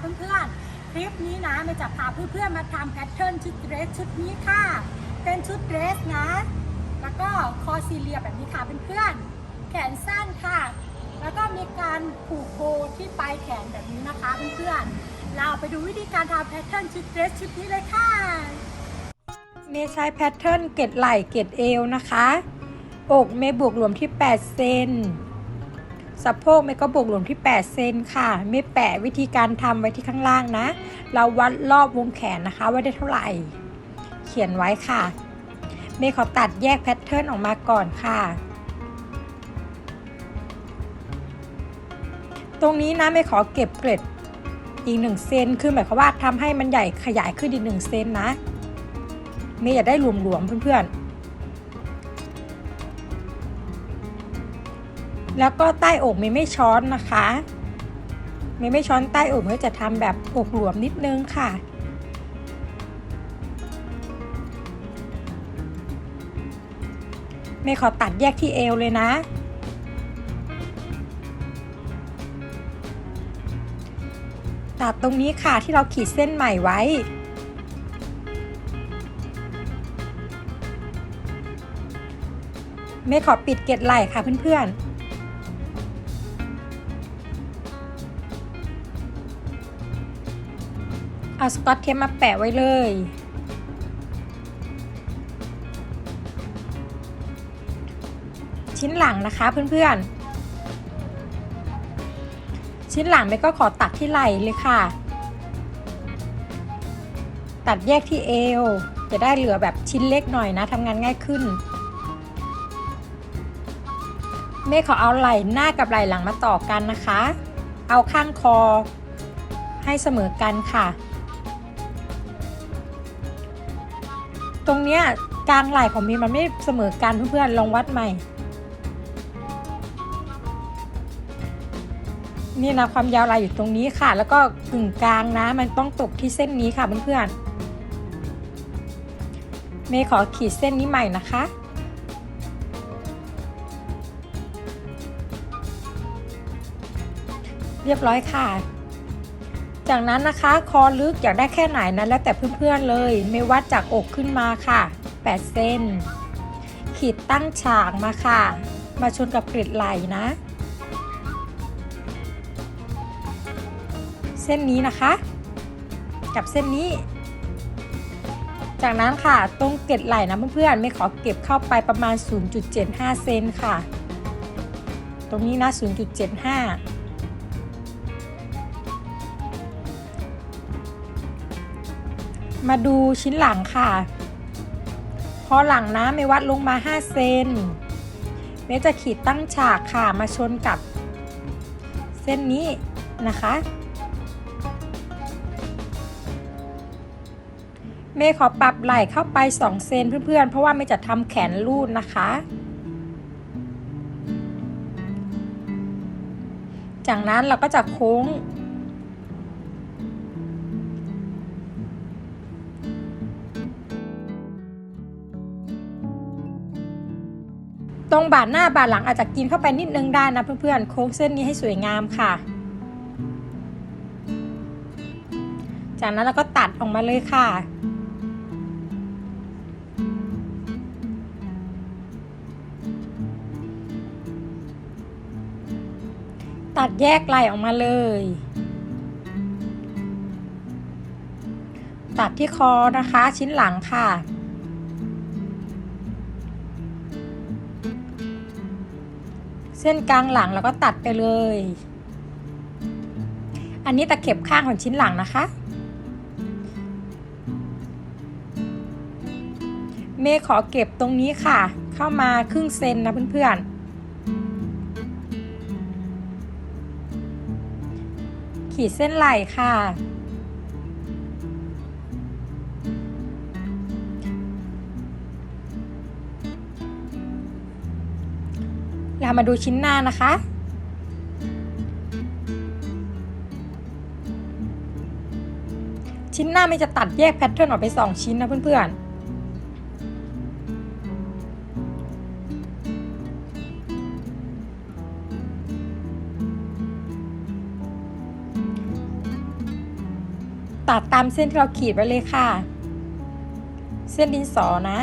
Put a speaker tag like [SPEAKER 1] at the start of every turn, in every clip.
[SPEAKER 1] เพื่อนๆ คลิปนี้นะเมย์จะพาเพื่อนๆมาทำแพทเทิร์นชุดเดรสชุดนี้ค่ะ เป็นชุดเดรสนะ แล้วก็คอซีเรียแบบนี้ค่ะเพื่อนๆ แขนสั้นค่ะ แล้วก็มีการผูกโบที่ปลายแขนแบบนี้นะคะเพื่อนๆ เราไปดูวิธีการทำแพทเทิร์นชุดเดรสชุดนี้เลยค่ะ เมย์ใช้แพทเทิร์นเกล็ดไหล่เกล็ดเอวนะคะ อกเมย์บวกรวมที่ 8 เซน สะโพกเมย์ก็บวกรวมที่8เซนค่ะเมย์แปะวิธีการทำไว้ที่ข้างล่างนะ เราวัดรอบวงแขนนะคะว่าได้เท่าไหร่ เขียนไว้ค่ะ เมย์ขอตัดแยกแพทเทิร์นออกมาก่อนค่ะ ตรงนี้นะเมย์ขอเก็บเกล็ดอีก1เซนคือหมายความว่าทำให้มันใหญ่ขยายขึ้นอีก1เซนนะ เมย์อยากได้หลวมๆเพื่อนๆ แล้วก็ใต้อกเมย์ไม่ช้อนนะคะเมย์ไม่ช้อนใต้อกเมย์จะทำแบบอกหลวมนิดนึงค่ะเมย์ขอตัดแยกที่เอวเลยนะ ตัดตรงนี้ค่ะที่เราขีดเส้นใหม่ไว้เมย์ขอปิดเกล็ดไหล่ค่ะเพื่อนๆ เอาสกอตเทปมาแปะไว้เลย ชิ้นหลังนะคะเพื่อนๆ ชิ้นหลังเมย์ก็ขอตัดที่ไหล่เลยค่ะ ตัดแยกที่เอว จะได้เหลือแบบชิ้นเล็กหน่อยนะทำงานง่ายขึ้นเมฆขอเอาไหล่หน้ากับไหล่หลังมาต่อกันนะคะ เอาข้างคอให้เสมอกันค่ะ ตรงเนี้ยกลางไหล่ของมีมันไม่เสมอกันเพื่อนๆลองวัดใหม่ นี่นะความยาวไหล่อยู่ตรงนี้ค่ะ แล้วก็กึ่งกลางนะ มันต้องตกที่เส้นนี้ค่ะเพื่อนๆเมย์ขอขีดเส้นนี้ใหม่นะคะเรียบร้อยค่ะ จากนั้นนะคะคอลึกอยากได้แค่ไหนนะแล้วแต่เพื่อนๆเลย ไม่วัดจากอกขึ้นมาค่ะ 8เซนขีดตั้งฉากมาค่ะ มาชนกับกริดไหล่นะ เส้นนี้นะคะ กับเส้นนี้ จากนั้นค่ะตรงเกล็ดไหล่นะเพื่อนๆไม่ขอเก็บเข้าไปประมาณ 0.75 เซนค่ะ ตรงนี้นะ 0.75 มาดูชิ้นหลังค่ะ พอหลังนะไม่วัดลงมา 5 เซน เมจะขีดตั้งฉากค่ะมาชนกับเส้นนี้นะคะ เมย์ขอปรับไหล่เข้าไป 2 เซนเพื่อนๆ เพราะว่าเมย์จะทำแขนรูดนะคะ จากนั้นเราก็จะโค้ง รงบาดหน้าบาดหลังอาจจะกินเข้าไปนิดนึงได้นะเพื่อนๆโค้งเส้นนี้ให้สวยงามค่ะ จากนั้นเราก็ตัดออกมาเลยค่ะตัดแยกไหล่ออกมาเลย ตัดที่คอนะคะชิ้นหลังค่ะ ส้นกลางหลังแล้วก็ตัดไปเลย อันนี้ตะเข็บข้างของชิ้นหลังนะคะ เมย์ขอเก็บตรงนี้ค่ะ เข้ามาครึ่งเซนนะเพื่อนๆ ขีดเส้นไหล่ค่ะ เรามาดูชิ้นหน้านะคะ ชิ้นหน้าไม่จะตัดแยกแพทเทิร์นออกไป 2 ชิ้นนะเพื่อนๆตัดตามเส้นที่เราขีดไว้เลยค่ะ เส้นดินสอนะ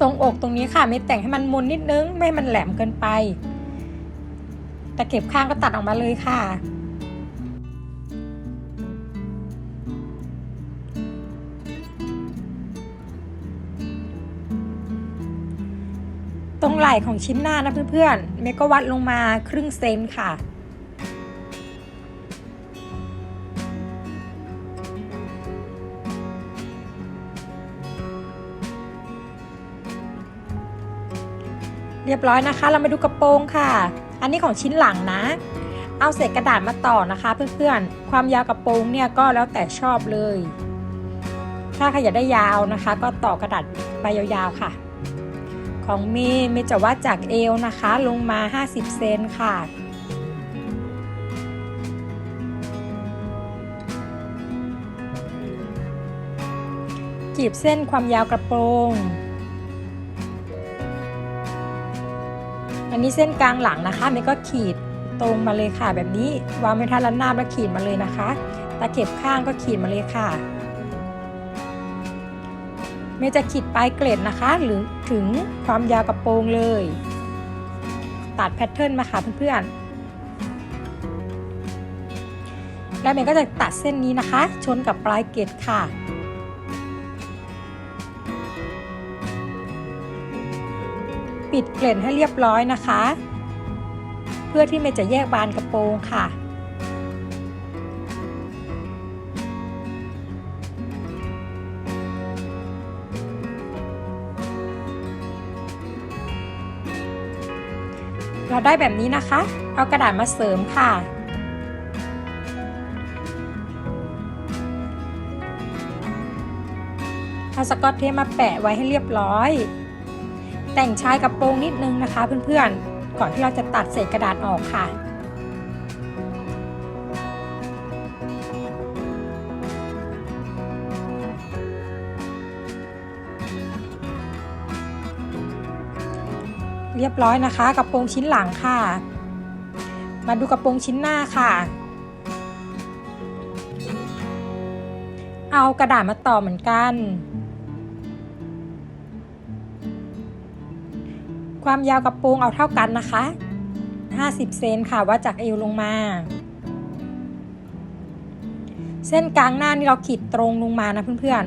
[SPEAKER 1] ตรงอกตรงนี้ค่ะไม่แต่งให้มันมุนนิดนึง ไม่ให้มันแหลมเกินไป แต่เก็บข้างก็ตัดออกมาเลยค่ะ ตรงไหล่ของชิ้นหน้านะเพื่อนๆเมก็วัดลงมาครึ่งเซนค่ะ เรียบร้อยนะคะ เรามาดูกระโปรงค่ะ อันนี้ของชิ้นหลังนะ เอาเศษกระดาษมาต่อนะคะ เพื่อนๆ ความยาวกระโปรงเนี่ยก็แล้วแต่ชอบเลย ถ้าใครอยากได้ยาวนะคะ ก็ต่อกระดาษไปยาวๆค่ะ ของเมย์เมย์จะวัดจากเอวนะคะ ลงมา 50 เซนค่ะจีบเส้นความยาวกระโปรง อันนี้เส้นกลางหลังนะคะเมย์ก็ขีดตรงมาเลยค่ะแบบนี้วางไว้ท่าระนาบแล้วขีดมาเลยนะคะ ตะเข็บข้างก็ขีดมาเลยค่ะเมย์จะขีดปลายเกล็ดนะคะหรือถึงความยาวกระโปรงเลย ตัดแพทเทิร์นมาค่ะเพื่อนๆแล้วเมย์ก็จะตัดเส้นนี้นะคะ ชนกับปลายเกล็ดค่ะ ปิดเกล็ดให้เรียบร้อยนะคะ เพื่อที่เมย์จะแยกบานกระโปรงค่ะ เราได้แบบนี้นะคะ เอากระดาษมาเสริมค่ะเอาสกอตเทปมาแปะไว้ให้เรียบร้อย แต่งชายกระโปรงนิดนึงนะคะ เพื่อนๆ ก่อนที่เราจะตัดเศษกระดาษออกค่ะเรียบร้อยนะคะกระโปรงชิ้นหลังค่ะ มาดูกระโปรงชิ้นหน้าค่ะ เอากระดาษมาต่อเหมือนกัน ความยาวกระโปรงเอาเท่ากันนะคะ 50 เซนค่ะวัดจากเอวลงมา เส้นกลางหน้านี่เราขีดตรงลงมานะเพื่อน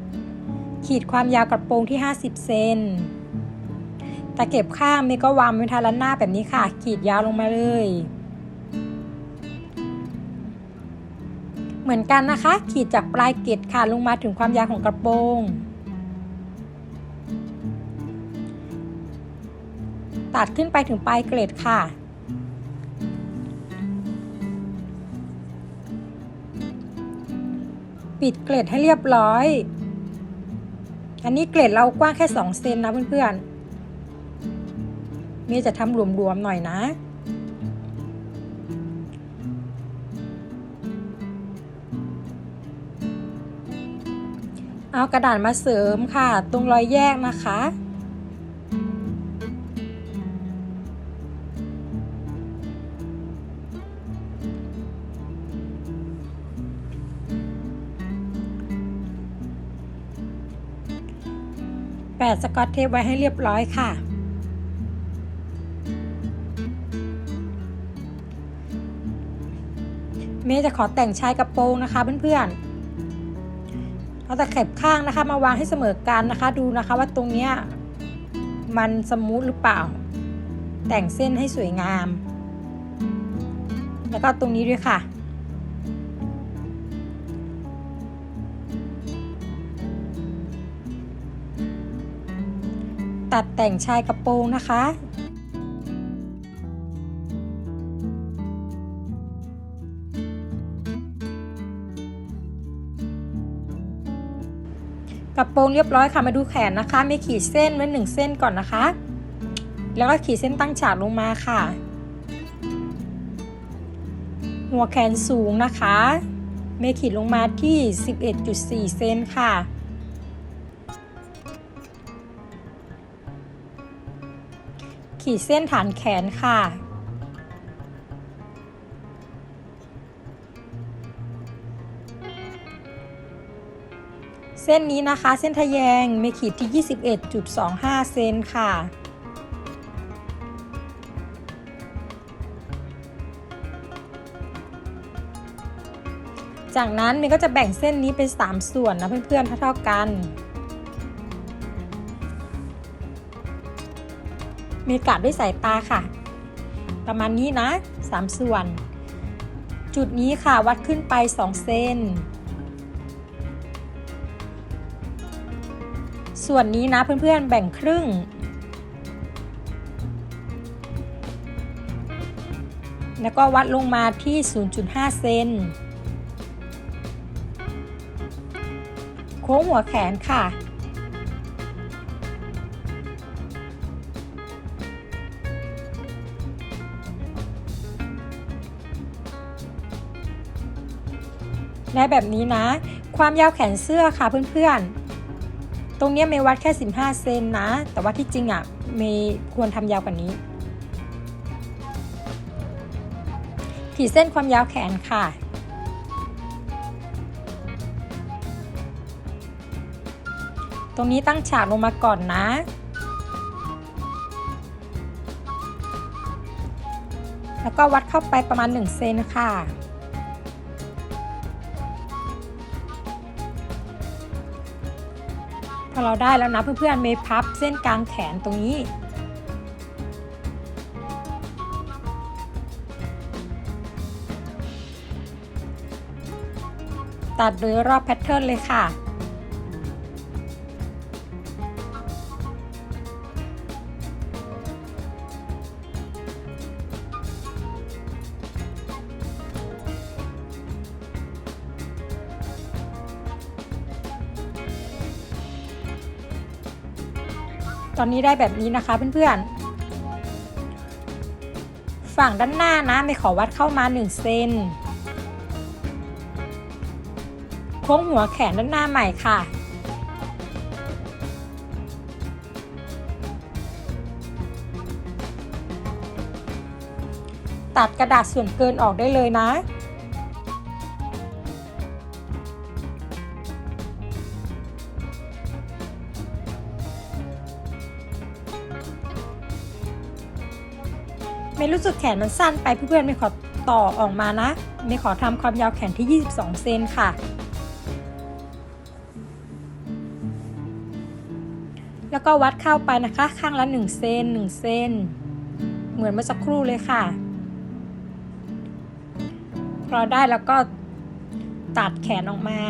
[SPEAKER 1] ๆ ขีดความยาวกระโปรงที่ 50 เซนตะเก็บข้างเมก็วางเป็นทารันหน้าแบบนี้ค่ะ ขีดยาวลงมาเลย เหมือนกันนะคะ ขีดจากปลายเกล็ดค่ะลงมาถึงความยาวของกระโปรง ตัดขึ้นไปถึงปลายเกล็ดค่ะ ปิดเกล็ดให้เรียบร้อย อันนี้เกล็ดเรากว้างแค่ 2 เซนนะเพื่อนๆมย์จะทำรวมๆหน่อยนะเอากระดาษมาเสริมค่ะ ตรงรอยแยกนะคะ แปะสกอตเทปไว้ให้เรียบร้อยค่ะ เมย์จะขอแต่งชายกระโปรงนะคะเพื่อนๆเอาตะเข็บข้างนะคะ มาวางให้เสมอกันนะคะ ดูนะคะว่าตรงเนี้ยมันสมูทหรือเปล่า แต่งเส้นให้สวยงาม แล้วก็ตรงนี้ด้วยค่ะ ตัดแต่งชายกระโปรงนะคะ กระโปรงเรียบร้อยค่ะมาดูแขนนะคะ ไม่ขีดเส้นไว้หนึ่งเส้นก่อนนะคะ แล้วก็ขีดเส้นตั้งฉากลงมาค่ะ หัวแขนสูงนะคะเมย์ขีดลงมาที่ 11.4 เซนค่ะ ขีดเส้นฐานแขนค่ะ เส้นนี้นะคะ เส้นทะแยงเมขีดที่ 21.25 เซนค่ะ จากนั้นเมย์ก็จะแบ่งเส้นนี้เป็น 3 ส่วนนะเพื่อนๆเท่าๆกัน มย์กะด้วยสายตาค่ะ ประมาณนี้นะ 3 ส่วน จุดนี้ค่ะวัดขึ้นไป 2 เซนส่วนนี้นะเพื่อนๆแบ่งครึ่ง แล้วก็วัดลงมาที่ 0.5 เซนโค้งหัวแขนค่ะ ได้แบบนี้นะ ความยาวแขนเสื้อค่ะเพื่อนๆ ตรงนี้เมย์วัดแค่ 15 เซนนะ แต่ว่าที่จริงอะ่ะเมย์ควรทำยาวกว่านี้ขีดเส้นความยาวแขนค่ะ ตรงนี้ตั้งฉากลงมาก่อนนะ แล้วก็วัดเข้าไปประมาณ 1 เซนค่ะ อเราได้แล้วนะเพื่อนๆเมย์พับเส้นกลางแขนตรงนี้ ตัดโดยรอบแพทเทิร์นเลยค่ะ ตอนนี้ได้แบบนี้นะคะเพื่อนๆ ฝั่งด้านหน้านะไม่ขอวัดเข้ามา1เซนโค้งหัวแขนด้านหน้าใหม่ค่ะตัดกระดาษส่วนเกินออกได้เลยนะ ไม่รู้สึกแขนมันสั้นไปเพื่อนๆไม่ขอต่อออกมานะไม่ขอทำความยาวแขนที่ 22 เซนค่ะ แล้วก็วัดเข้าไปนะคะ ข้างละ 1 เซน1 เซนเหมือนเมื่อสักครู่เลยค่ะ พอได้แล้วก็ตัดแขนออกมา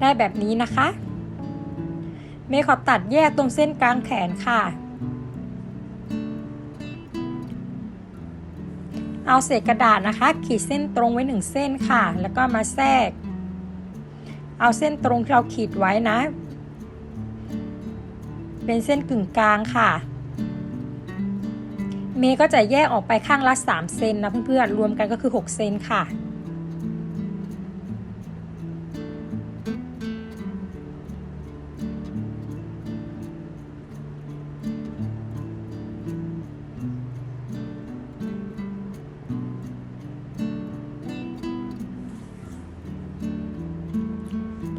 [SPEAKER 1] ได้แบบนี้นะคะ เมย์ขอตัดแยกตรงเส้นกลางแขนค่ะ เอาเศษกระดาษนะคะ ขีดเส้นตรงไว้หนึ่งเส้นค่ะ แล้วก็มาแทรก เอาเส้นตรงที่เราขีดไว้นะ เป็นเส้นกึ่งกลางค่ะ เมย์ก็จะแยกออกไปข้างละ3เซนนะเพื่อนๆ รวมกันก็คือ 6 เซนค่ะ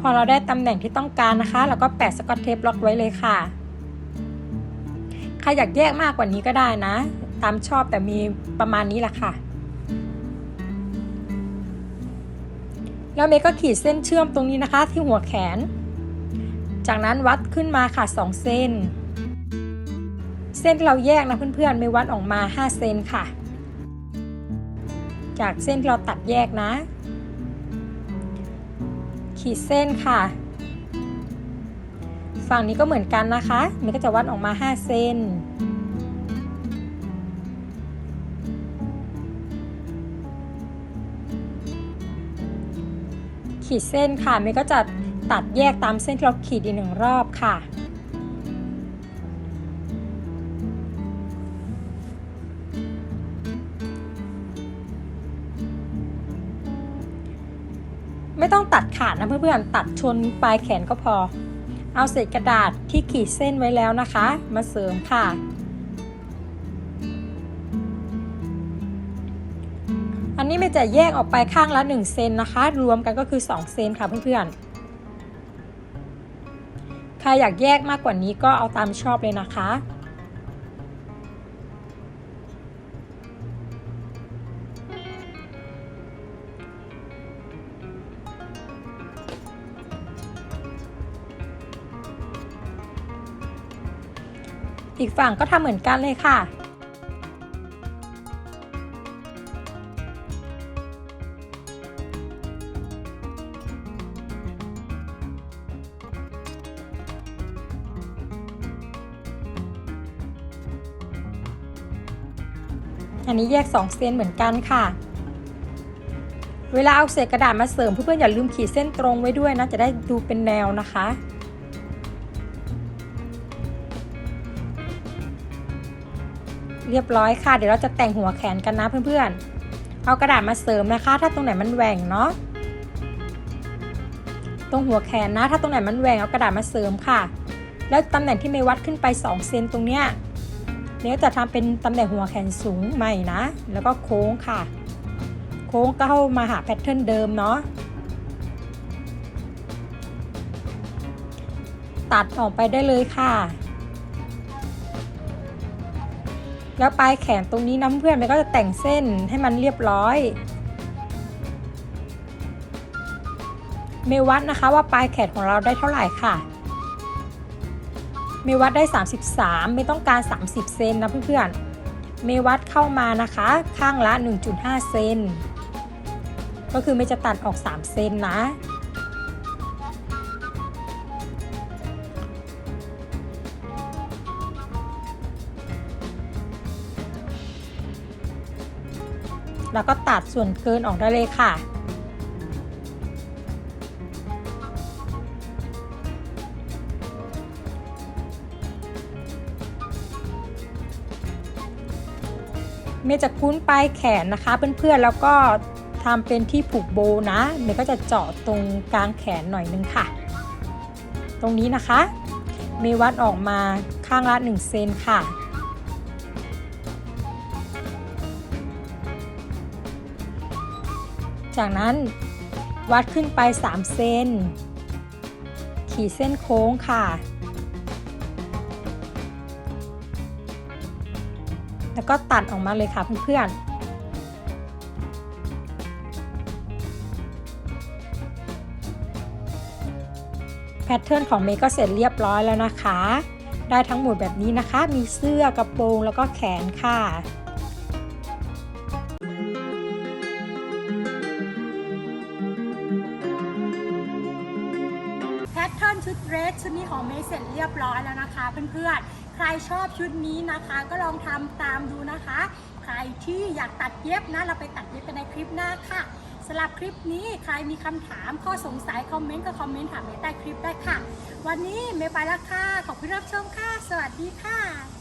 [SPEAKER 1] พอเราได้ตำแหน่งที่ต้องการนะคะ เราก็แปะสกอตเทปล็อกไว้เลยค่ะ ใครอยากแยกมากกว่านี้ก็ได้นะ ตามชอบแต่มีประมาณนี้แหละค่ะ แล้วเมย์ก็ขีดเส้นเชื่อมตรงนี้นะคะ ที่หัวแขน จากนั้นวัดขึ้นมาค่ะ 2 เส้น เส้นที่เราแยกนะเพื่อนๆเมย์วัดออกมา 5 เซนค่ะ จากเส้นที่เราตัดแยกนะ ขีดเส้นค่ะ ฝั่งนี้ก็เหมือนกันนะคะ มันก็จะวัดออกมา 5 เส้นขีดเส้นค่ะมันก็จะตัดแยกตามเส้นที่เราขีดอีกหนึ่งรอบค่ะ ขาดนะเพื่อนๆตัดชนปลายแขนก็พอ เอาเศษกระดาษที่ขีดเส้นไว้แล้วนะคะ มาเสริมค่ะ อันนี้ไม่จะแยกออกไปข้างละ1เซนนะคะ รวมกันก็คือ2เซนค่ะเพื่อนๆใครอยากแยกมากกว่านี้ก็เอาตามชอบเลยนะคะ อีกฝั่งก็ทำเหมือนกันเลยค่ะ อันนี้แยก 2เซนเหมือนกันค่ะเวลาเอาเศษกระดาษมาเสริมเพื่อนๆอย่าลืมขีดเส้นตรงไว้ด้วยนะจะได้ดูเป็นแนวนะคะ เรียบร้อยค่ะ เดี๋ยวเราจะแต่งหัวแขนกันนะเพื่อนๆ เอากระดาษมาเสริมนะคะ ถ้าตรงไหนมันแหว่งเนาะ ตรงหัวแขนนะ ถ้าตรงไหนมันแหว่งเอากระดาษมาเสริมค่ะ แล้วตำแหน่งที่เมย์วัดขึ้นไป 2 เซนตรงเนี้ยเนี้ยจะทำเป็นตำแหน่งหัวแขนสูงใหม่นะ แล้วก็โค้งค่ะ โค้งก็เข้ามาหาแพทเทิร์นเดิมเนาะ ตัดออกไปได้เลยค่ะ แล้วปลายแขนตรงนี้น้ำเพื่อนมันก็จะแต่งเส้นให้มันเรียบร้อย เมวัดนะคะว่าปลายแขนของเราได้เท่าไหร่ค่ะ เมวัดได้ 33 ไม่ต้องการ 30 เซนนะเพื่อนๆ เมวัดเข้ามานะคะ ข้างละ 1.5 เซน ก็คือไม่จะตัดออก 3 เซนนะ แล้วก็ตัดส่วนเกินออกได้เลยค่ะ เมย์จะคุ้นปลายแขนนะคะ เพื่อนๆแล้วก็ทำเป็นที่ผูกโบนะ เมย์ก็จะเจาะตรงกลางแขนหน่อยนึงค่ะ ตรงนี้นะคะ เมย์วัดออกมาข้างละ1เซนค่ะ จากนั้นวัดขึ้นไป 3 เซน ขีดเส้นโค้งค่ะ แล้วก็ตัดออกมาเลยค่ะเพื่อนๆแพทเทิร์นของเมย์ก็เสร็จเรียบร้อยแล้วนะคะ ได้ทั้งหมดแบบนี้นะคะ มีเสื้อกระโปรงแล้วก็แขนค่ะ แล้วนะคะเพื่อนๆ ใครชอบชุดนี้นะคะก็ลองทำตามดูนะคะ ใครที่อยากตัดเย็บนะเราไปตัดเย็บกันในคลิปหน้าค่ะสำหรับคลิปนี้ใครมีคำถามข้อสงสัยคอมเมนต์ก็คอมเมนต์ถามเมย์ใต้คลิปได้ค่ะ วันนี้เมย์ไปแล้วค่ะ ขอบคุณรับชมค่ะ สวัสดีค่ะ